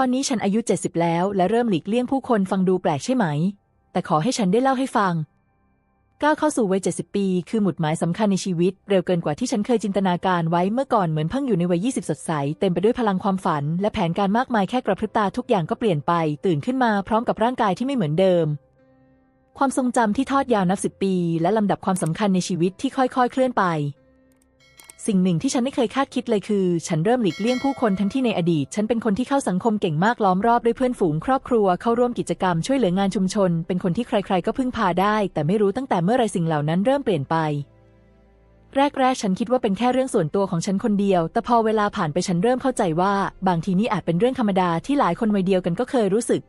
ตอนนี้ฉันอายุ 70 แล้ว และเริ่มหลีกเลี่ยงผู้คนฟังดูแปลกใช่ไหม แต่ขอให้ฉันได้เล่าให้ฟัง ก้าวเข้าสู่วัย 70 ปี คือหมุดหมายสำคัญในชีวิต เร็วเกินกว่าที่ฉันเคยจินตนาการไว้เมื่อก่อนเหมือนเพิ่งอยู่ในวัย 20 สดใส เต็มไปด้วยพลังความฝัน และแผนการมากมายแค่กระพริบตาทุกอย่างก็เปลี่ยนไป ตื่นขึ้นมาพร้อมกับร่างกายที่ไม่เหมือนเดิม ความทรงจำที่ทอดยาวนับสิบปี และลำดับความสำคัญในชีวิตที่ค่อย ๆ เคลื่อนไป สิ่งหนึ่งที่ฉันไม่เคยคาดคิดเลยคือ ฉันเริ่มหลีกเลี่ยงผู้คนทั้งที่ในอดีต ฉันเป็นคนที่เข้าสังคมเก่งมากล้อมรอบด้วยเพื่อนฝูงครอบครัวเข้าร่วมกิจกรรมช่วยเหลืองานชุมชน เป็นคนที่ใคร ๆ ก็พึ่งพาได้ แต่ไม่รู้ตั้งแต่เมื่อไรสิ่งเหล่านั้นเริ่มเปลี่ยนไป แรก ๆ ฉันคิดว่าเป็นแค่เรื่องส่วนตัวของฉันคนเดียว แต่พอเวลาผ่านไปฉันเริ่มเข้าใจว่า บางทีนี่อาจเป็นเรื่องธรรมดาที่หลายคนวัยเดียวกันก็เคยรู้สึก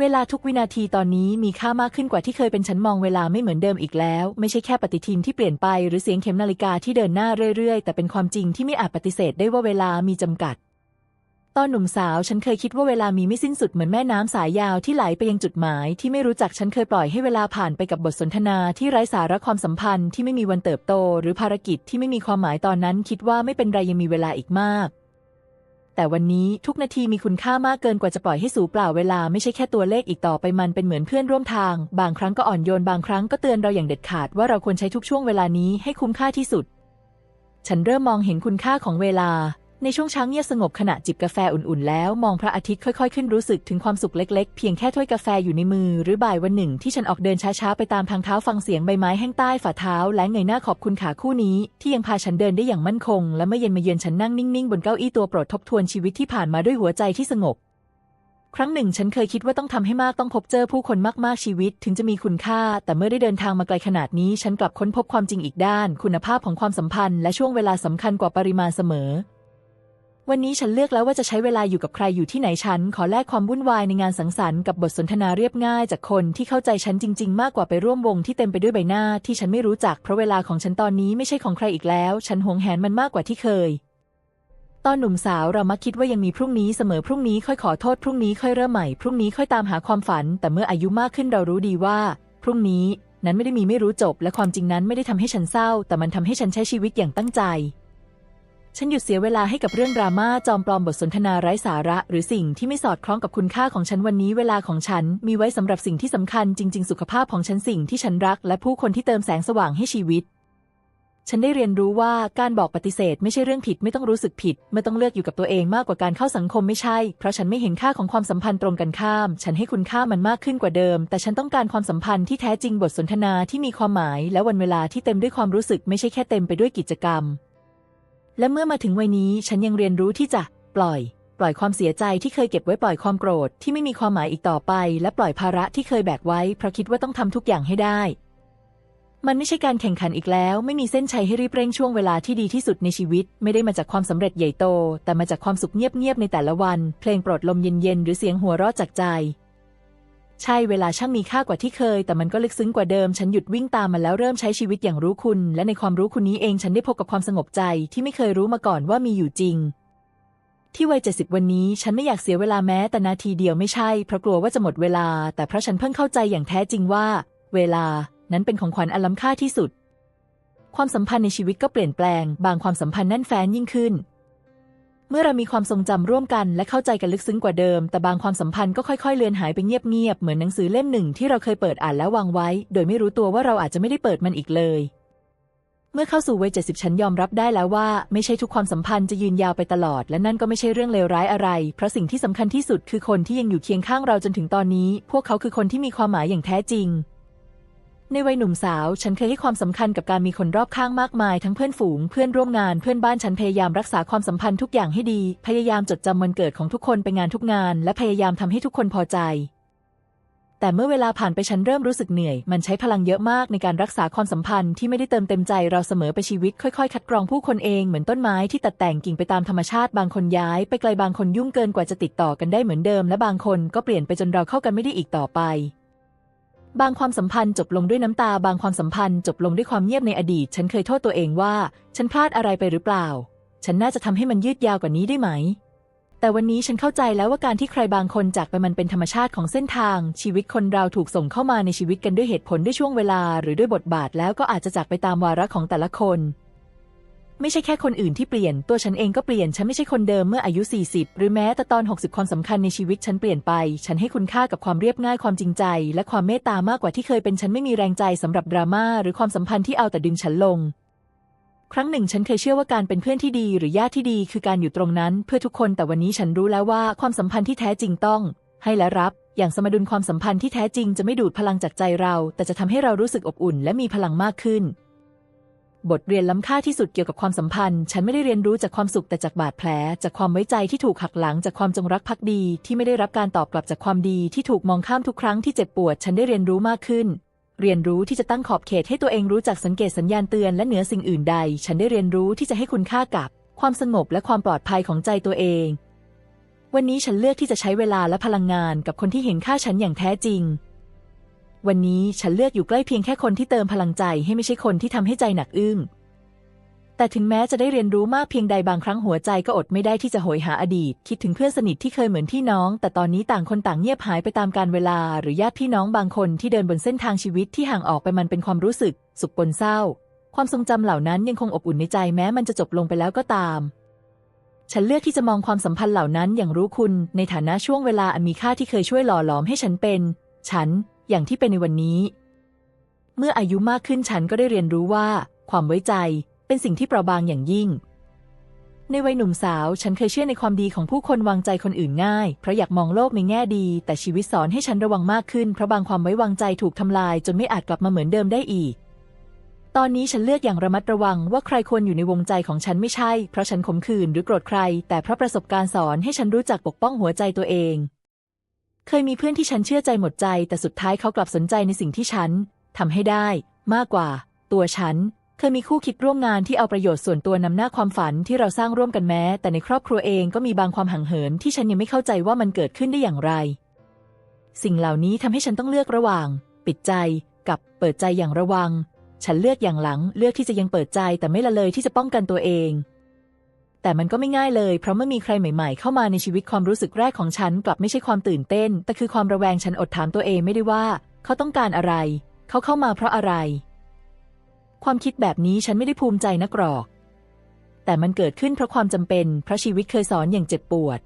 เวลาทุกวินาทีตอนนี้มีค่ามากขึ้นกว่าที่เคยเป็นฉันมองเวลาไม่เหมือนเดิมอีกแล้ว ไม่ใช่แค่ปฏิทินที่เปลี่ยนไปหรือเสียงเข็มนาฬิกาที่เดินหน้าเรื่อยๆ แต่เป็นความจริงที่ไม่อาจปฏิเสธได้ว่าเวลามีจำกัด ตอนหนุ่มสาวฉันเคยคิดว่าเวลามีไม่สิ้นสุดเหมือนแม่น้ำสายยาวที่ไหลไปยังจุดหมาย ที่ไม่รู้จักฉันเคยปล่อยให้เวลาผ่านไปกับบทสนทนาที่ไร้สาระความสัมพันธ์ที่ไม่มีวันเติบโต หรือภารกิจที่ไม่มีความหมายตอนนั้น คิดว่าไม่เป็นไรยังมีเวลาอีกมาก แต่วันนี้ทุกนาทีมีคุณค่ามากเกินกว่าจะปล่อยให้สูญเปล่าเวลาไม่ใช่แค่ตัวเลขอีกต่อไปมันเป็นเหมือนเพื่อนร่วมทาง บางครั้งก็อ่อนโยนบางครั้งก็เตือนเราอย่างเด็ดขาดว่าเราควรใช้ทุกช่วงเวลานี้ให้คุ้มค่าที่สุด ฉันเริ่มมองเห็นคุณค่าของเวลา ในช่วงเช้าเงียบสงบขณะจิบกาแฟอุ่นๆ แล้วมองพระอาทิตย์ค่อยๆ ขึ้นรู้สึกถึงความสุขเล็กๆ เพียงแค่ถ้วยกาแฟอยู่ในมือ หรือบ่ายวันหนึ่งที่ฉันออกเดินช้าๆ ไปตามทางเท้าฟังเสียงใบไม้แห้งใต้ฝ่าเท้า และเงยหน้าขอบคุณขาคู่นี้ ที่ยังพาฉันเดินได้อย่างมั่นคง และเมื่อเย็นมาเยือนฉันนั่งนิ่งๆ บนเก้าอี้ตัวโปรดทบทวนชีวิตที่ผ่านมาด้วยหัวใจที่สงบครั้งหนึ่งฉันเคยคิดว่าต้องทำให้มากต้องพบเจอผู้คนมากๆชีวิต ถึงจะมีคุณค่า แต่เมื่อได้เดินทางมาไกลขนาดนี้ ฉันกลับค้นพบความจริงอีกด้าน คุณภาพของความสัมพันธ์และช่วงเวลาสำคัญกว่าปริมาณเสมอ วันนี้ฉันเลือกแล้วว่าจะใช้เวลาอยู่กับใครอยู่ที่ไหนฉัน ขอแลกความวุ่นวายในงานสังสรรค์กับบทสนทนาเรียบง่ายจากคนที่เข้าใจฉันจริง ๆ มากกว่าไปร่วมวงที่เต็มไปด้วยใบหน้าที่ฉันไม่รู้จักเพราะเวลาของฉันตอนนี้ไม่ใช่ของใครอีกแล้ว ฉันหวงแหนมันมากกว่าที่เคย ตอนหนุ่มสาวเรามักคิดว่ายังมีพรุ่งนี้เสมอพรุ่งนี้ค่อยขอโทษพรุ่งนี้ค่อยเริ่มใหม่พรุ่งนี้ค่อยตามหาความฝัน แต่เมื่ออายุมากขึ้นเรารู้ดีว่า พรุ่งนี้นั้นไม่ได้มีไม่รู้จบ และความจริงนั้นไม่ได้ทำให้ฉันเศร้า แต่มันทำให้ฉันใช้ชีวิตอย่างตั้งใจ ฉันหยุดเสียเวลาให้กับเรื่องดราม่าจอมปลอมบทสนทนาไร้สาระ หรือสิ่งที่ไม่สอดคล้องกับคุณค่าของฉันวันนี้เวลาของฉัน มีไว้สำหรับสิ่งที่สำคัญจริง ๆ สุขภาพของฉันสิ่งที่ฉันรัก และผู้คนที่เติมแสงสว่างให้ชีวิต ฉันได้เรียนรู้ว่าการบอกปฏิเสธ ไม่ใช่เรื่องผิดไม่ต้องรู้สึกผิดไม่ต้องเลือกอยู่กับตัวเองมากกว่าการเข้าสังคมไม่ใช่ เพราะฉันไม่เห็นค่าของความสัมพันธ์ตรงกันข้าม ฉันให้คุณค่ามันมากขึ้นกว่าเดิม แต่ฉันต้องการความสัมพันธ์ที่แท้จริงบทสนทนาที่มีความหมาย และวันเวลาที่เต็มด้วยความรู้สึกไม่ใช่แค่เต็มไปด้วยกิจกรรม และเมื่อมาถึงวัยนี้ฉันยังเรียนรู้ที่จะ ปล่อย ปล่อยความเสียใจที่เคยเก็บไว้ปล่อยความโกรธที่ไม่มีความหมายอีกต่อไป และปล่อยภาระที่เคยแบกไว้เพราะคิดว่าต้องทำทุกอย่างให้ได้ มันไม่ใช่การแข่งขันอีกแล้ว ไม่มีเส้นชัยให้รีบเร่งช่วงเวลาที่ดีที่สุดในชีวิต ไม่ได้มาจากความสำเร็จใหญ่โต แต่มาจากความสุขเงียบๆในแต่ละวัน เพลงโปรดลมเย็นๆหรือเสียงหัวเราะจากใจ ใช่เวลาช่างมีค่ากว่าที่เคย แต่มันก็ลึกซึ้งกว่าเดิม ฉันหยุดวิ่งตามมันแล้วเริ่มใช้ชีวิตอย่างรู้คุณ และในความรู้คุณนี้เองฉันได้พบกับความสงบใจที่ไม่เคยรู้มาก่อนว่ามีอยู่จริง ที่วัยเจ็ดสิบวันนี้ ฉันไม่อยากเสียเวลาแม้แต่นาทีเดียวไม่ใช่เพราะกลัวว่าจะหมดเวลา แต่เพราะฉันเพิ่งเข้าใจอย่างแท้จริงว่า เวลานั้นเป็นของขวัญอันล้ำค่าที่สุด ความสัมพันธ์ในชีวิตก็เปลี่ยนแปลง บางความสัมพันธ์แน่นแฟ้นยิ่งขึ้น เมื่อเรามีความทรงจำร่วมกันและเข้าใจกันลึกซึ้งกว่าเดิม แต่บางความสัมพันธ์ก็ค่อยๆ เลือนหายไปเงียบๆ เหมือนหนังสือเล่มหนึ่งที่เราเคยเปิดอ่านแล้ววางไว้ โดยไม่รู้ตัวว่าเราอาจจะไม่ได้เปิดมันอีกเลย เมื่อเข้าสู่วัยเจ็ดสิบฉันยอมรับได้แล้วว่า ไม่ใช่ทุกความสัมพันธ์จะยืนยาวไปตลอด และนั่นก็ไม่ใช่เรื่องเลวร้ายอะไร เพราะสิ่งที่สำคัญที่สุดคือคนที่ยังอยู่เคียงข้างเราจนถึงตอนนี้ พวกเขาคือคนที่มีความหมายอย่างแท้จริง ในวัยหนุ่มสาว ฉันเคยให้ความสำคัญกับการมีคนรอบข้างมากมาย ทั้งเพื่อนฝูง เพื่อนร่วมงาน เพื่อนบ้าน ฉันพยายามรักษาความสัมพันธ์ทุกอย่างให้ดี พยายามจดจำวันเกิดของทุกคนไปงานทุกงาน และพยายามทำให้ทุกคนพอใจ แต่เมื่อเวลาผ่านไปฉันเริ่มรู้สึกเหนื่อย มันใช้พลังเยอะมากในการรักษาความสัมพันธ์ที่ไม่ได้เติมเต็มใจเราเสมอไปชีวิต ค่อยๆ คัดกรองผู้คนเองเหมือนต้นไม้ที่ตัดแต่งกิ่งไปตามธรรมชาติ บางคนย้าย ไปไกลบางคนยุ่งเกินกว่าจะติดต่อกันได้เหมือนเดิม และบางคนก็เปลี่ยนไปจนเราเข้ากันไม่ได้อีกต่อไป บางความสัมพันธ์จบลงด้วยน้ำตา บางความสัมพันธ์จบลงด้วยความเงียบในอดีต ฉันเคยโทษตัวเองว่า ฉันพลาดอะไรไปหรือเปล่า ฉันน่าจะทำให้มันยืดยาวกว่านี้ได้ไหม แต่วันนี้ฉันเข้าใจแล้วว่าการที่ใครบางคนจากไปมันเป็นธรรมชาติของเส้นทาง ชีวิตคนเราถูกส่งเข้ามาในชีวิตกันด้วยเหตุผลด้วยช่วงเวลา หรือด้วยบทบาทแล้วก็อาจจะจากไปตามวาระของแต่ละคน ไม่ใช่แค่คนอื่นที่เปลี่ยน ตัวฉันเองก็เปลี่ยน ฉันไม่ใช่คนเดิมเมื่ออายุ 40 หรือแม้แต่ตอน 60 ความสำคัญในชีวิตฉันเปลี่ยนไป ฉันให้คุณค่ากับความเรียบง่ายความจริงใจ และความเมตตามากกว่าที่เคยเป็นฉันไม่มีแรงใจสำหรับดราม่าหรือความสัมพันธ์ที่เอาแต่ดึงฉันลง ครั้งหนึ่งฉันเคยเชื่อว่าการเป็นเพื่อนที่ดีหรือญาติที่ดีคือการอยู่ตรงนั้น เพื่อทุกคนแต่วันนี้ฉันรู้แล้วว่าความสัมพันธ์ที่แท้จริงต้อง ให้และรับ อย่างสมดุลความสัมพันธ์ที่แท้จริงจะไม่ดูดพลังจากใจเรา แต่จะทำให้เรารู้สึกอบอุ่น และมีพลังมากขึ้น บทเรียนล้ำค่าที่สุดเกี่ยวกับความสัมพันธ์ ฉันไม่ได้เรียนรู้จากความสุขแต่จากบาดแผล จากความไว้ใจที่ถูกหักหลัง จากความจงรักภักดี ที่ไม่ได้รับการตอบกลับจากความดีที่ถูกมองข้ามทุกครั้งที่เจ็บปวด ฉันได้เรียนรู้มากขึ้น เรียนรู้ที่จะตั้งขอบเขตให้ตัวเองรู้จักสังเกตสัญญาณเตือนและเหนือสิ่งอื่นใด ฉันได้เรียนรู้ที่จะให้คุณค่ากับ ความสงบและความปลอดภัยของใจตัวเอง วันนี้ฉันเลือกที่จะใช้เวลาและพลังงานกับคนที่เห็นค่าฉันอย่างแท้จริง วันนี้ฉันเลือกอยู่ใกล้เพียงแค่คนที่เติมพลังใจให้ไม่ใช่คนที่ทำให้ใจหนักอึ้ง แต่ถึงแม้จะได้เรียนรู้มากเพียงใดบางครั้งหัวใจก็อดไม่ได้ที่จะโหยหาอดีต คิดถึงเพื่อนสนิทที่เคยเหมือนพี่น้อง แต่ตอนนี้ต่างคนต่างเงียบหายไปตามกาลเวลา หรือญาติพี่น้องบางคนที่เดินบนเส้นทางชีวิตที่ห่างออกไปมันเป็นความรู้สึก สุขปนเศร้า ความทรงจำเหล่านั้นยังคงอบอุ่นในใจแม้มันจะจบลงไปแล้วก็ตามฉันเลือกที่จะมองความสัมพันธ์เหล่านั้นอย่างรู้คุณ ในฐานะช่วงเวลาอันมีค่าที่เคยช่วยหล่อหลอมให้ฉันเป็น ฉัน อย่างที่เป็นในวันนี้ เมื่ออายุมากขึ้นฉันก็ได้เรียนรู้ว่า ความไว้ใจเป็นสิ่งที่เปราะบางอย่างยิ่ง ในวัยหนุ่มสาว ฉันเคยเชื่อในความดีของผู้คนวางใจคนอื่นง่าย เพราะอยากมองโลกในแง่ดี แต่ชีวิตสอนให้ฉันระวังมากขึ้น เพราะบางความไว้วางใจถูกทำลาย จนไม่อาจกลับมาเหมือนเดิมได้อีก ตอนนี้ฉันเลือกอย่างระมัดระวังว่าใครควรอยู่ในวงใจของฉันไม่ใช่ เพราะฉันขมขื่นหรือโกรธใคร แต่เพราะประสบการณ์สอนให้ฉันรู้จักปกป้องหัวใจตัวเอง เคยมีเพื่อนที่ฉันเชื่อใจหมดใจ แต่สุดท้ายเขากลับสนใจในสิ่งที่ฉันทำให้ได้ มากกว่า ตัวฉัน เคยมีคู่คิดร่วมงานที่เอาประโยชน์ส่วนตัวนำหน้าความฝันที่เราสร้างร่วมกันแม้ แต่ในครอบครัวเองก็มีบางความห่างเหิน ที่ฉันยังไม่เข้าใจว่ามันเกิดขึ้นได้อย่างไร สิ่งเหล่านี้ทำให้ฉันต้องเลือกระหว่าง ปิดใจกับเปิดใจอย่างระวัง ฉันเลือกอย่างหลัง เลือกที่จะยังเปิดใจแต่ไม่ละเลยที่จะป้องกันตัวเอง แต่มันก็ไม่ง่ายเลย เพราะเมื่อมีใครใหม่ๆ เข้ามาในชีวิตความรู้สึกแรกของฉัน กลับไม่ใช่ความตื่นเต้น แต่คือความระแวงฉันอดถามตัวเองไม่ได้ว่า เขาต้องการอะไร เขาเข้ามาเพราะอะไร ความคิดแบบนี้ฉันไม่ได้ภูมิใจนักหรอก แต่มันเกิดขึ้นเพราะความจำเป็นเพราะชีวิตเคยสอนอย่างเจ็บปวด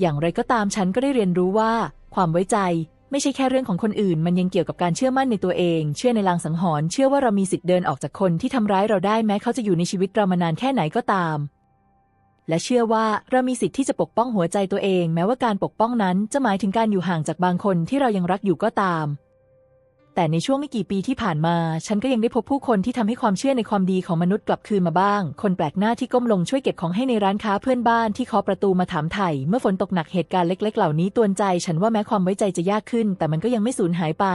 อย่างไรก็ตามฉันก็ได้เรียนรู้ว่า ความไว้ใจไม่ใช่แค่เรื่องของคนอื่น มันยังเกี่ยวกับการเชื่อมั่นในตัวเอง เชื่อในลางสังหรณ์เชื่อว่าเรามีสิทธิ์เดินออกจากคนที่ทำร้ายเราได้แม้เขาจะอยู่ในชีวิตเรามานานแค่ไหนก็ตาม และเชื่อว่าเรามีสิทธิ์ที่จะปกป้องหัวใจตัวเอง แม้ว่าการปกป้องนั้นจะหมายถึงการอยู่ห่างจากบางคนที่เรายังรักอยู่ก็ตาม แต่ในช่วงไม่กี่ปีที่ผ่านมา ฉันก็ยังได้พบผู้คนที่ทำให้ความเชื่อในความดีของมนุษย์กลับคืนมาบ้าง คนแปลกหน้าที่ก้มลงช่วยเก็บของให้ในร้านค้าเพื่อนบ้านที่เคาะประตูมาถามไถ่เมื่อฝนตกหนักเหตุการณ์เล็ก ๆ เหล่านี้ตวนใจ ฉันว่าแม้ความไว้ใจจะยากขึ้น แต่มันก็ยังไม่สูญหายไป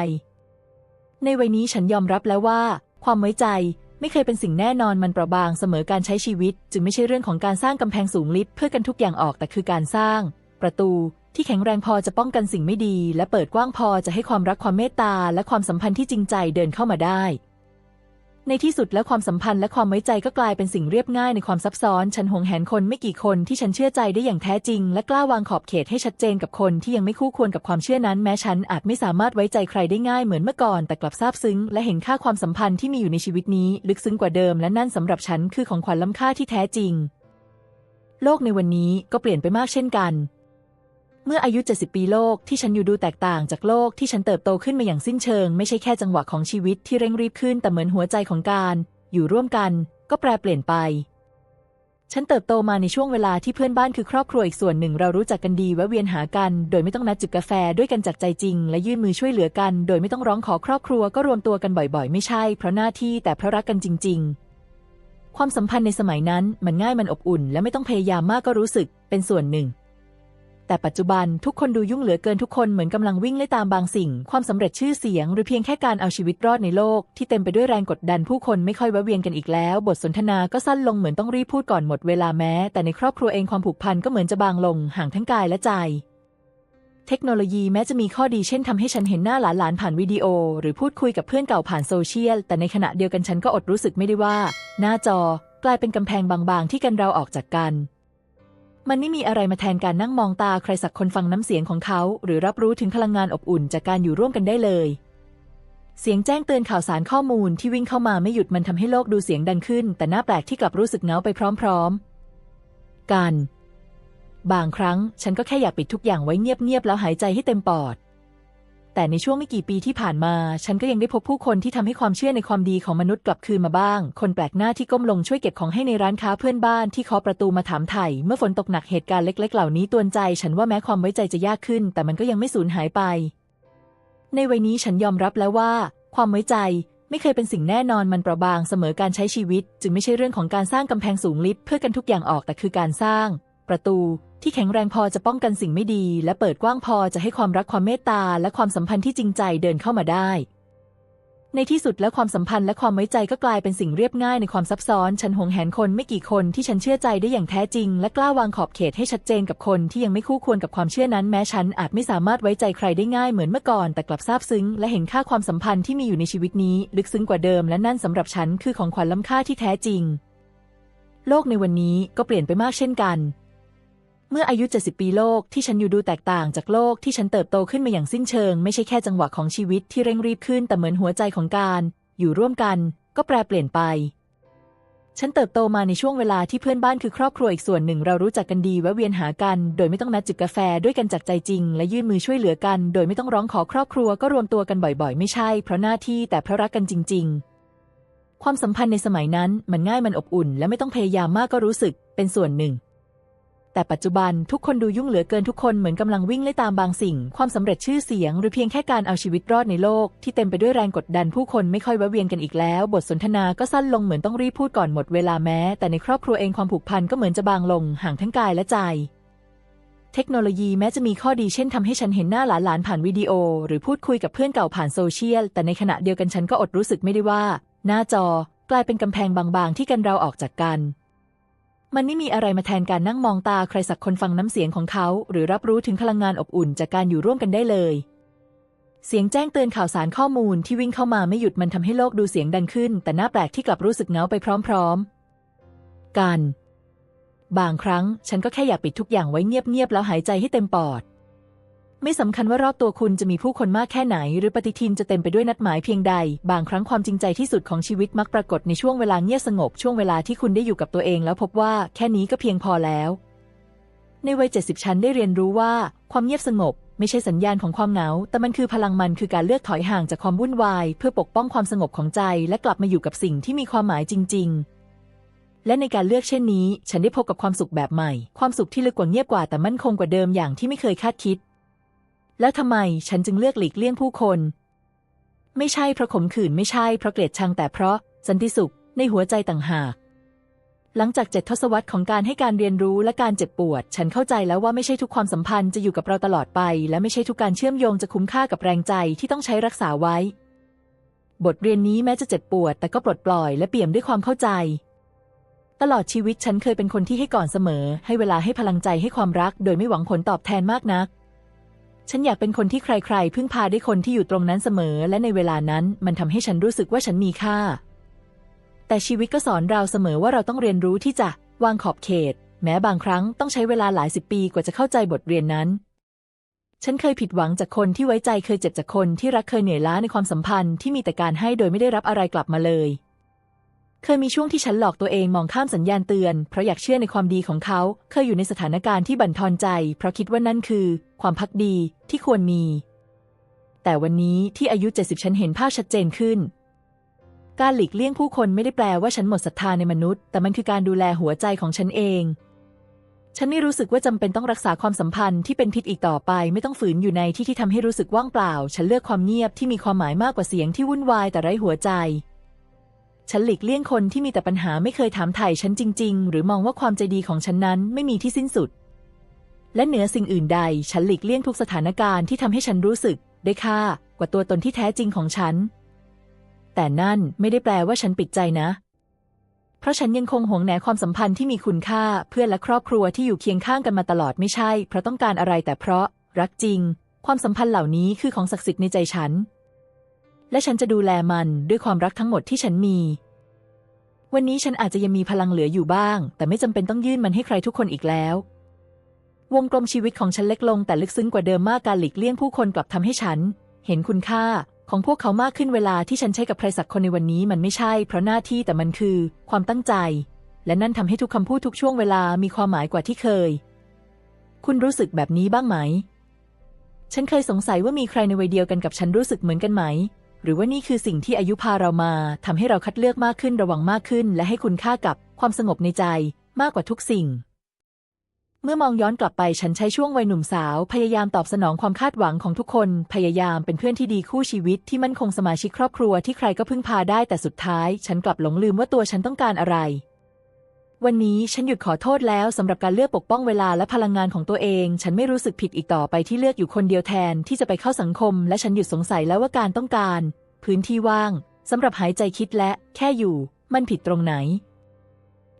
ในวัยนี้ฉันยอมรับแล้วว่า ความไว้ใจ ไม่เคยเป็นสิ่งแน่นอนมันเปราะบางเสมอการใช้ชีวิต จึงไม่ใช่เรื่องของการสร้างกำแพงสูงลิดเพื่อกันทุกอย่างออกแต่คือการสร้าง ประตูที่แข็งแรงพอจะป้องกันสิ่งไม่ดี และเปิดกว้างพอจะให้ความรักความเมตตาและความสัมพันธ์ที่จริงใจเดินเข้ามาได้ ในที่สุดแล้วความสัมพันธ์และความไว้ใจก็กลายเป็นสิ่งเรียบง่ายในความซับซ้อน ฉันหวงแหนคนไม่กี่คนที่ฉันเชื่อใจได้อย่างแท้จริง และกล้าวางขอบเขตให้ชัดเจนกับคนที่ยังไม่คู่ควรกับความเชื่อนั้น แม้ฉันอาจไม่สามารถไว้ใจใครได้ง่ายเหมือนเมื่อก่อน แต่กลับซาบซึ้ง และเห็นค่าความสัมพันธ์ที่มีอยู่ในชีวิตนี้ ลึกซึ้งกว่าเดิม และนั่นสำหรับฉันคือของขวัญล้ำค่าที่แท้จริง โลกในวันนี้ก็เปลี่ยนไปมากเช่นกัน เมื่ออายุ 70 ปีโลกที่ฉันอยู่ดูแตกต่างจากโลกที่ฉันเติบโตขึ้นมาอย่างสิ้นเชิง ไม่ใช่แค่จังหวะของชีวิตที่เร่งรีบขึ้นแต่เหมือนหัวใจของการ อยู่ร่วมกันก็แปรเปลี่ยนไป ฉันเติบโตมาในช่วงเวลาที่เพื่อนบ้านคือครอบครัวอีกส่วนหนึ่งเรารู้จักกันดีแวะเวียนหากัน โดยไม่ต้องนัดจิบกาแฟด้วยกันจากใจจริง และยื่นมือช่วยเหลือกัน โดยไม่ต้องร้องขอครอบครัวก็รวมตัวกันบ่อยๆ ไม่ใช่เพราะหน้าที่แต่เพราะรักกันจริง ๆความสัมพันธ์ในสมัยนั้นมันง่ายมันอบอุ่น และไม่ต้องพยายามมากก็รู้สึกเป็นส่วนหนึ่ง แต่ปัจจุบันทุกคนดูยุ่งเหลือเกินทุกคนเหมือนกำลังวิ่งไล่ตามบางสิ่ง ความสำเร็จชื่อเสียง หรือเพียงแค่การเอาชีวิตรอดในโลก ที่เต็มไปด้วยแรงกดดันผู้คนไม่ค่อยแวะเวียนกันอีกแล้ว บทสนทนาก็สั้นลงเหมือนต้องรีบพูดก่อนหมดเวลาแม้ แต่ในครอบครัวเองความผูกพันก็เหมือนจะบางลงห่างทั้งกายและใจเทคโนโลยีแม้จะมีข้อดีเช่นทำให้ฉันเห็นหน้าหลานๆผ่านวิดีโอ หรือพูดคุยกับเพื่อนเก่าผ่านโซเชียล แต่ในขณะเดียวกันฉันก็อดรู้สึกไม่ได้ว่า หน้าจอกลายเป็นกำแพงบางๆ ที่กันเราออกจากกัน มันไม่มีอะไรมาแทนการนั่งมองตาใครสักคนฟังน้ำเสียงของเขา หรือรับรู้ถึงพลังงานอบอุ่นจากการอยู่ร่วมกันได้เลย เสียงแจ้งเตือนข่าวสารข้อมูลที่วิ่งเข้ามาไม่หยุดมันทำให้โลกดูเสียงดังขึ้น แต่หน้าแปลกที่กลับรู้สึกเงาไปพร้อมๆ กัน บางครั้งฉันก็แค่อยากปิดทุกอย่างไว้เงียบๆแล้วหายใจให้เต็มปอด แต่ในช่วงไม่กี่ปีที่ผ่านมา ฉันก็ยังได้พบผู้คนที่ทำให้ความเชื่อในความดีของมนุษย์กลับคืนมาบ้าง คนแปลกหน้าที่ก้มลงช่วยเก็บของให้ในร้านค้าเพื่อนบ้านที่เคาะประตูมาถามไถ่เมื่อฝนตกหนักเหตุการณ์เล็ก ๆ เหล่านี้ตวนใจ ฉันว่าแม้ความไว้ใจจะยากขึ้น แต่มันก็ยังไม่สูญหายไป ในวัยนี้ฉันยอมรับแล้วว่า ความไว้ใจไม่เคยเป็นสิ่งแน่นอนมันเปราะบางเสมอการใช้ชีวิต จึงไม่ใช่เรื่องของการสร้างกำแพงสูงลิบเพื่อกันทุกอย่างออกแต่คือการสร้าง ประตู ที่แข็งแรงพอจะป้องกันสิ่งไม่ดี และเปิดกว้างพอจะให้ความรักความเมตตาและความสัมพันธ์ที่จริงใจเดินเข้ามาได้ ในที่สุดแล้วความสัมพันธ์และความไว้ใจก็กลายเป็นสิ่งเรียบง่ายในความซับซ้อน ฉันหวงแหนคนไม่กี่คนที่ฉันเชื่อใจได้อย่างแท้จริง และกล้าวางขอบเขตให้ชัดเจนกับคนที่ยังไม่คู่ควรกับความเชื่อนั้นแม้ฉันอาจไม่สามารถไว้ใจใครได้ง่ายเหมือนเมื่อก่อน แต่กลับซาบซึ้ง และเห็นค่าความสัมพันธ์ที่มีอยู่ในชีวิตนี้ ลึกซึ้งกว่าเดิม และนั่นสำหรับฉันคือของขวัญล้ำค่าที่แท้จริง โลกในวันนี้ก็เปลี่ยนไปมากเช่นกัน เมื่ออายุ 70 ปีโลกที่ฉันอยู่ดูแตกต่างจากโลกที่ฉันเติบโตขึ้นมาอย่างสิ้นเชิง ไม่ใช่แค่จังหวะของชีวิตที่เร่งรีบขึ้นแต่เหมือนหัวใจของการ อยู่ร่วมกัน ก็แปรเปลี่ยนไป ฉันเติบโตมาในช่วงเวลาที่เพื่อนบ้านคือครอบครัวอีกส่วนหนึ่งเรารู้จักกันดีแวะเวียนหากัน โดยไม่ต้องนัดจิบกาแฟด้วยกันจากใจจริง และยื่นมือช่วยเหลือกัน โดยไม่ต้องร้องขอครอบครัวก็รวมตัวกันบ่อย ๆ ไม่ใช่ เพราะหน้าที่แต่เพราะรักกันจริง ๆความสัมพันธ์ในสมัยนั้นมันง่ายมันอบอุ่น และไม่ต้องพยายามมากก็รู้สึกเป็นส่วนหนึ่ง แต่ปัจจุบันทุกคนดูยุ่งเหลือเกินทุกคนเหมือนกำลังวิ่งไล่ตามบางสิ่ง ความสำเร็จชื่อเสียง หรือเพียงแค่การเอาชีวิตรอดในโลก ที่เต็มไปด้วยแรงกดดันผู้คนไม่ค่อยแวะเวียนกันอีกแล้ว บทสนทนาก็สั้นลงเหมือนต้องรีบพูดก่อนหมดเวลาแม้ แต่ในครอบครัวเองความผูกพันก็เหมือนจะบางลงห่างทั้งกายและใจเทคโนโลยีแม้จะมีข้อดีเช่นทำให้ฉันเห็นหน้าหลานๆผ่านวิดีโอ หรือพูดคุยกับเพื่อนเก่าผ่านโซเชียล แต่ในขณะเดียวกันฉันก็อดรู้สึกไม่ได้ว่า หน้าจอกลายเป็นกำแพงบางๆ ที่กันเราออกจากกัน มันไม่มีอะไรมาแทนการนั่งมองตาใครสักคนฟังน้ำเสียงของเขา หรือรับรู้ถึงพลังงานอบอุ่นจากการอยู่ร่วมกันได้เลย เสียงแจ้งเตือนข่าวสารข้อมูลที่วิ่งเข้ามาไม่หยุดมันทำให้โลกดูเสียงดังขึ้น แต่หน้าแปลกที่กลับรู้สึกเงาไปพร้อมๆ กัน บางครั้งฉันก็แค่อยากปิดทุกอย่างไว้เงียบๆแล้วหายใจให้เต็มปอด ไม่สำคัญว่ารอบตัวคุณจะมีผู้คนมากแค่ไหน หรือปฏิทินจะเต็มไปด้วยนัดหมายเพียงใด บางครั้งความจริงใจที่สุดของชีวิตมักปรากฏในช่วงเวลาเงียบสงบช่วงเวลาที่คุณได้อยู่กับตัวเองแล้วพบว่าแค่นี้ก็เพียงพอแล้ว ในวัย70ฉันได้เรียนรู้ว่า ความเงียบสงบ ไม่ใช่สัญญาณของความเหงา แต่มันคือพลังมันคือการเลือกถอยห่างจากความวุ่นวาย เพื่อปกป้องความสงบของใจ และกลับมาอยู่กับสิ่งที่มีความหมายจริง ๆและในการเลือกเช่นนี้ ฉันได้พบกับความสุขแบบใหม่ ความสุขที่ลึกกว่าเงียบกว่าแต่มั่นคงกว่าเดิมอย่างที่ไม่เคยคาดคิด แล้วทำไมฉันจึงเลือกหลีกเลี่ยงผู้คน ไม่ใช่เพราะขมขื่นไม่ใช่เพราะเกลียดชังแต่เพราะสันติสุขในหัวใจต่างหาก หลังจากเจ็ดทศวรรษของการให้การเรียนรู้และการเจ็บปวด ฉันเข้าใจแล้วว่าไม่ใช่ทุกความสัมพันธ์จะอยู่กับเราตลอดไป และไม่ใช่ทุกการเชื่อมโยงจะคุ้มค่ากับแรงใจที่ต้องใช้รักษาไว้ บทเรียนนี้แม้จะเจ็บปวด แต่ก็ปลดปล่อยและเปี่ยมด้วยความเข้าใจ ตลอดชีวิตฉันเคยเป็นคนที่ให้ก่อนเสมอ ให้เวลาให้พลังใจให้ความรัก โดยไม่หวังผลตอบแทนมากนัก ฉันอยากเป็นคนที่ใครๆ พึ่งพาได้คนที่อยู่ตรงนั้นเสมอ และในเวลานั้นมันทำให้ฉันรู้สึกว่าฉันมีค่า แต่ชีวิตก็สอนเราเสมอว่าเราต้องเรียนรู้ที่จะวางขอบเขต แม้บางครั้งต้องใช้เวลาหลายสิบปีกว่าจะเข้าใจบทเรียนนั้น ฉันเคยผิดหวังจากคนที่ไว้ใจเคยเจ็บจากคนที่รักเคยเหนื่อยล้าในความสัมพันธ์ที่มีแต่การให้โดยไม่ได้รับอะไรกลับมาเลย เคยมีช่วงที่ฉันหลอกตัวเองมองข้ามสัญญาณเตือน เพราะอยากเชื่อในความดีของเขา เคยอยู่ในสถานการณ์ที่บั่นทอนใจ เพราะคิดว่านั่นคือ ความพักดีที่ควรมี แต่วันนี้ที่อายุ 70 ฉันเห็นภาพชัดเจนขึ้น การหลีกเลี่ยงผู้คนไม่ได้แปลว่าฉันหมดศรัทธาในมนุษย์ แต่มันคือการดูแลหัวใจของฉันเอง ฉันไม่รู้สึกว่าจำเป็นต้องรักษาความสัมพันธ์ที่เป็นพิษอีกต่อไป ไม่ต้องฝืนอยู่ในที่ที่ทำให้รู้สึกว่างเปล่า ฉันเลือกความเงียบที่มีความหมายมากกว่าเสียงที่วุ่นวายแต่ไร้หัวใจ ฉันหลีกเลี่ยงคนที่มีแต่ปัญหาไม่เคยถามไถ่ฉันจริง ๆ หรือมองว่าความใจดีของฉันนั้นไม่มีที่สิ้นสุด และเหนือสิ่งอื่นใด ฉันหลีกเลี่ยงทุกสถานการณ์ที่ทำให้ฉันรู้สึก ได้ค่ากว่าตัวตนที่แท้จริงของฉัน แต่นั่นไม่ได้แปลว่าฉันปิดใจนะ เพราะฉันยังคงหวงแหนความสัมพันธ์ที่มีคุณค่าเพื่อนและครอบครัวที่อยู่เคียงข้างกันมาตลอดไม่ใช่ เพราะต้องการอะไรแต่เพราะ รักจริง ความสัมพันธ์เหล่านี้คือของศักดิ์สิทธิ์ในใจฉัน และฉันจะดูแลมันด้วยความรักทั้งหมดที่ฉันมี วันนี้ฉันอาจจะยังมีพลังเหลืออยู่บ้าง แต่ไม่จำเป็นต้องยื่นมันให้ใครทุกคนอีกแล้ว วงกลมชีวิตของฉันเล็กลงแต่ลึกซึ้งกว่าเดิมมากการหลีกเลี่ยงผู้คนกลับทำให้ฉัน เห็นคุณค่าของพวกเขามากขึ้นเวลาที่ฉันใช้กับใครสักคนในวันนี้มันไม่ใช่ เพราะหน้าที่แต่มันคือ ความตั้งใจ และนั่นทำให้ทุกคำพูดทุกช่วงเวลามีความหมายกว่าที่เคย คุณรู้สึกแบบนี้บ้างไหม ฉันเคยสงสัยว่ามีใครในวัยเดียวกันกับฉันรู้สึกเหมือนกันไหม หรือว่านี่คือสิ่งที่อายุพาเรามาทำให้เราคัดเลือกมากขึ้นระวังมากขึ้น และให้คุณค่ากับความสงบในใจมากกว่าทุกสิ่ง เมื่อมองย้อนกลับไปฉันใช้ช่วงวัยหนุ่มสาว พยายามตอบสนองความคาดหวังของทุกคน พยายามเป็นเพื่อนที่ดีคู่ชีวิตที่มั่นคงสมาชิกครอบครัวที่ใครก็พึ่งพาได้แต่สุดท้าย ฉันกลับหลงลืมว่าตัวฉันต้องการอะไร วันนี้ฉันหยุดขอโทษแล้วสำหรับการเลือกปกป้องเวลาและพลังงานของตัวเอง ฉันไม่รู้สึกผิดอีกต่อไปที่เลือกอยู่คนเดียวแทนที่จะไปเข้าสังคม และฉันหยุดสงสัยแล้วว่าการต้องการ พื้นที่ว่างสำหรับหายใจคิดและ แค่อยู่ มันผิดตรงไหน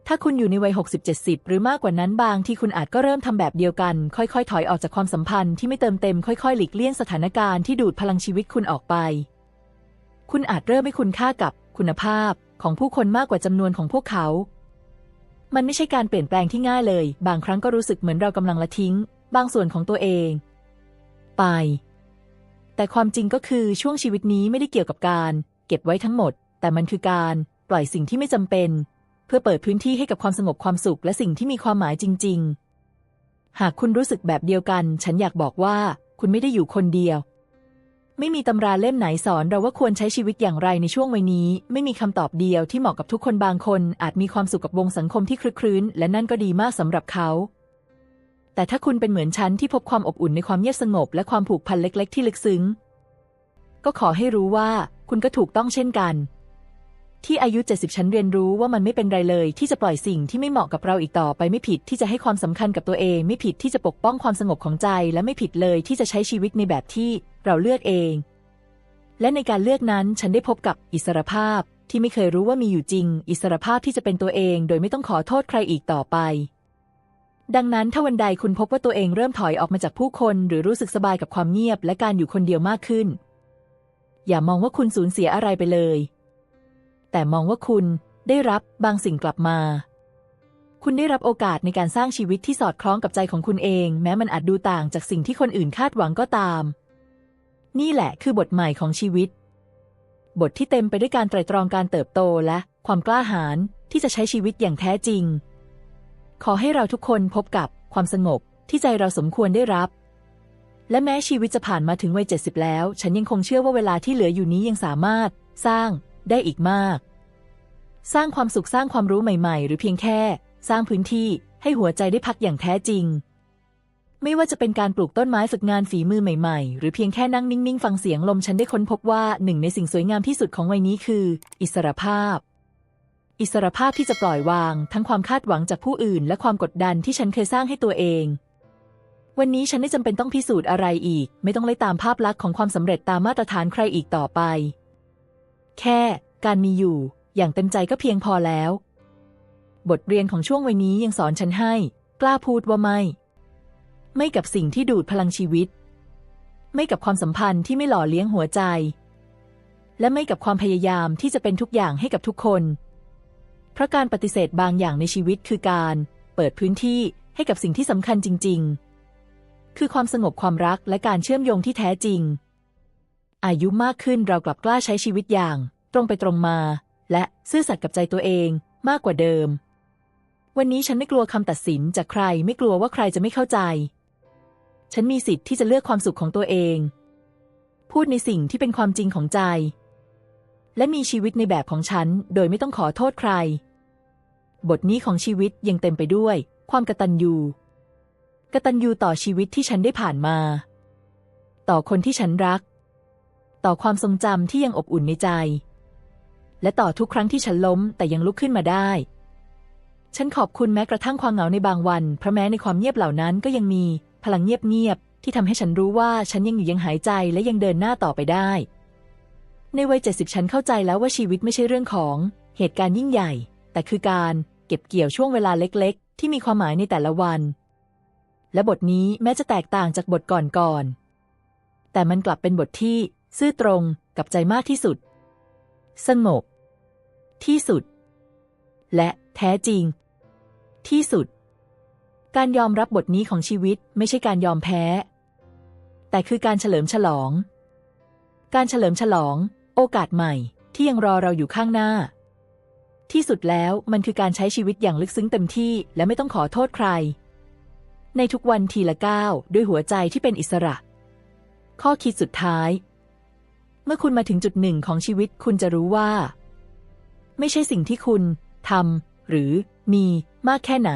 ถ้าคุณอยู่ในวัย 60-70 หรือมากกว่านั้นบางที่คุณอาจก็เริ่มทำแบบเดียวกัน ค่อยๆ ถอยออกจากความสัมพันธ์ที่ไม่เติมเต็มค่อยๆ หลีกเลี่ยงสถานการณ์ที่ดูดพลังชีวิตคุณออกไป คุณอาจเริ่มให้คุณค่ากับคุณภาพของผู้คนมากกว่าจำนวนของพวกเขา มันไม่ใช่การเปลี่ยนแปลงที่ง่ายเลย บางครั้งก็รู้สึกเหมือนเรากำลังละทิ้ง บางส่วนของตัวเอง ไป แต่ความจริงก็คือช่วงชีวิตนี้ไม่ได้เกี่ยวกับการ เก็บไว้ทั้งหมด แต่มันคือการปล่อยสิ่งที่ไม่จำเป็น เพื่อเปิดพื้นที่ให้กับความสงบความสุขและสิ่งที่มีความหมายจริง ๆ หากคุณรู้สึกแบบเดียวกัน ฉันอยากบอกว่า คุณไม่ได้อยู่คนเดียว ไม่มีตำราเล่มไหนสอนเราว่าควรใช้ชีวิตอย่างไรในช่วงวัยนี้ ไม่มีคำตอบเดียวที่เหมาะกับทุกคนบางคน อาจมีความสุขกับวงสังคมที่คลึกครื้น และนั่นก็ดีมากสำหรับเขา แต่ถ้าคุณเป็นเหมือนฉันที่พบความอบอุ่นในความเงียบสงบ และความผูกพันเล็ก ๆ ที่ลึกซึ้ง ก็ขอให้รู้ว่าคุณก็ถูกต้องเช่นกันที่อายุ70ฉันเรียนรู้ว่ามันไม่เป็นไรเลย ที่จะปล่อยสิ่งที่ไม่เหมาะกับเราอีกต่อไปไม่ผิดที่จะให้ความสำคัญกับตัวเอง ไม่ผิดที่จะปกป้องความสงบของใจ และไม่ผิดเลยที่จะใช้ชีวิตในแบบที่ เราเลือกเอง และในการเลือกนั้นฉันได้พบกับอิสรภาพที่ไม่เคยรู้ว่ามีอยู่จริง อิสรภาพที่จะเป็นตัวเอง โดยไม่ต้องขอโทษใครอีกต่อไป ดังนั้นถ้าวันใดคุณพบว่าตัวเองเริ่มถอยออกมาจากผู้คน หรือรู้สึกสบายกับความเงียบ และการอยู่คนเดียวมากขึ้น อย่ามองว่าคุณสูญเสียอะไรไปเลย แต่มองว่าคุณได้รับบางสิ่งกลับมา คุณได้รับโอกาสในการสร้างชีวิตที่สอดคล้องกับใจของคุณเอง แม้มันอาจดูต่างจากสิ่งที่คนอื่นคาดหวังก็ตาม นี่แหละคือบทใหม่ของชีวิต บทที่เต็มไปด้วยการไตร่ตรองการเติบโตและความกล้าหาญที่จะใช้ชีวิตอย่างแท้จริง ขอให้เราทุกคนพบกับความสงบที่ใจเราสมควรได้รับ และแม้ชีวิตจะผ่านมาถึงวัยเจ็ดสิบแล้ว ฉันยังคงเชื่อว่าเวลาที่เหลืออยู่นี้ยังสามารถสร้างได้อีกมาก สร้างความสุขสร้างความรู้ใหม่ ๆ หรือเพียงแค่ สร้างพื้นที่ให้หัวใจได้พักอย่างแท้จริง ไม่ว่าจะเป็นการปลูกต้นไม้ฝึกงานฝีมือใหม่ๆ หรือเพียงแค่นั่งนิ่งๆ ฟังเสียงลมฉันได้ค้นพบว่าหนึ่งในสิ่งสวยงามที่สุดของวัยนี้คือ อิสรภาพ อิสรภาพที่จะปล่อยวาง ทั้งความคาดหวังจากผู้อื่น และความกดดันที่ฉันเคยสร้างให้ตัวเอง วันนี้ฉันไม่จำเป็นต้องพิสูจน์อะไรอีก ไม่ต้องไล่ตามภาพลักษณ์ของความสำเร็จตามมาตรฐานใครอีกต่อไป แค่การมีอยู่ อย่างเต็มใจก็เพียงพอแล้ว บทเรียนของช่วงวัยนี้ยังสอนฉันให้ กล้าพูดว่าไม่ ไม่กับสิ่งที่ดูดพลังชีวิต ไม่กับความสัมพันธ์ที่ไม่หล่อเลี้ยงหัวใจ และไม่กับความพยายามที่จะเป็นทุกอย่างให้กับทุกคน เพราะการปฏิเสธบางอย่างในชีวิตคือการเปิดพื้นที่ให้กับสิ่งที่สำคัญจริง ๆ คือความสงบความรักและการเชื่อมโยงที่แท้จริง อายุมากขึ้นเรากลับกล้าใช้ชีวิตอย่าง ตรงไปตรงมา และซื่อสัตย์กับใจตัวเองมากกว่าเดิมวันนี้ฉันไม่กลัวคำตัดสินจากใครไม่กลัวว่าใครจะไม่เข้าใจ ฉันมีสิทธิ์ที่จะเลือกความสุขของตัวเอง พูดในสิ่งที่เป็นความจริงของใจ และมีชีวิตในแบบของฉัน โดยไม่ต้องขอโทษใคร บทนี้ของชีวิตยังเต็มไปด้วย ความกตัญญูกตัญญูต่อชีวิตที่ฉันได้ผ่านมา ต่อคนที่ฉันรัก ต่อความทรงจำที่ยังอบอุ่นในใจ และต่อทุกครั้งที่ฉันล้มแต่ยังลุกขึ้นมาได้ ฉันขอบคุณแม้กระทั่งความเหงาในบางวันเพราะแม้ในความเงียบเหล่านั้นก็ยังมี พลังเงียบๆที่ทำให้ฉันรู้ว่าฉันยังอยู่ยังหายใจและยังเดินหน้าต่อไปได้ ในวัยเจ็ดสิบฉันเข้าใจแล้วว่าชีวิตไม่ใช่เรื่องของเหตุการณ์ยิ่งใหญ่ แต่คือการเก็บเกี่ยวช่วงเวลาเล็กๆ ที่มีความหมายในแต่ละวัน และบทนี้แม้จะแตกต่างจากบทก่อนๆแต่มันกลับเป็นบทที่ซื่อตรงกับใจมากที่สุด สงบที่สุด และแท้จริง ที่สุด การยอมรับบทนี้ของชีวิตไม่ใช่การยอมแพ้ แต่คือการเฉลิมฉลอง การเฉลิมฉลอง โอกาสใหม่ที่ยังรอเราอยู่ข้างหน้า ที่สุดแล้วมันคือการใช้ชีวิตอย่างลึกซึ้งเต็มที่และไม่ต้องขอโทษใคร ในทุกวันทีละก้าวด้วยหัวใจที่เป็นอิสระ ข้อคิดสุดท้าย เมื่อคุณมาถึงจุดหนึ่งของชีวิตคุณจะรู้ว่า ไม่ใช่สิ่งที่คุณทำหรือมีมากแค่ไหน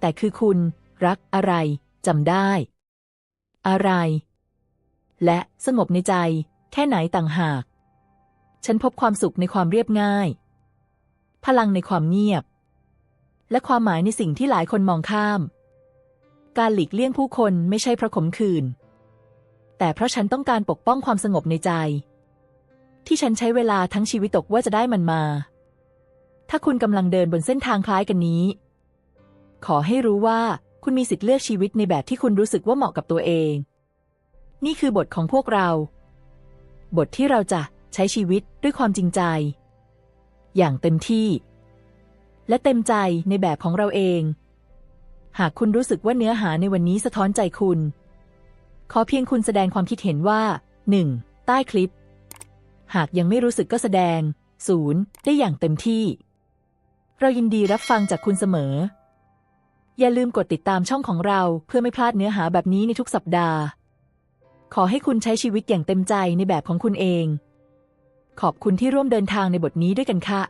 แต่คือคุณ รักอะไรจำได้ อะไร และสงบในใจ แค่ไหนต่างหาก ฉันพบความสุขในความเรียบง่าย พลังในความเงียบ และความหมายในสิ่งที่หลายคนมองข้าม การหลีกเลี่ยงผู้คนไม่ใช่เพราะขมขื่นแต่เพราะฉันต้องการปกป้องความสงบในใจ ที่ฉันใช้เวลาทั้งชีวิตตกว่าจะได้มันมา ถ้าคุณกำลังเดินบนเส้นทางคล้ายกันนี้ ขอให้รู้ว่าคุณมีสิทธิ์เลือกชีวิตในแบบที่คุณรู้สึกว่าเหมาะกับตัวเอง นี่คือบทของพวกเรา บทที่เราจะใช้ชีวิตด้วยความจริงใจ อย่างเต็มที่ และเต็มใจในแบบของเราเอง หากคุณรู้สึกว่าเนื้อหาในวันนี้สะท้อนใจคุณ ขอเพียงคุณแสดงความคิดเห็นว่า 1. ใต้คลิป หากยังไม่รู้สึกก็แสดง 0. ได้อย่างเต็มที่ เรายินดีรับฟังจากคุณเสมอ อย่าลืมกดติดตามช่องของเราเพื่อไม่พลาดเนื้อหาแบบนี้ในทุกสัปดาห์ ขอให้คุณใช้ชีวิตอย่างเต็มใจในแบบของคุณเอง ขอบคุณที่ร่วมเดินทางในบทนี้ด้วยกันค่ะ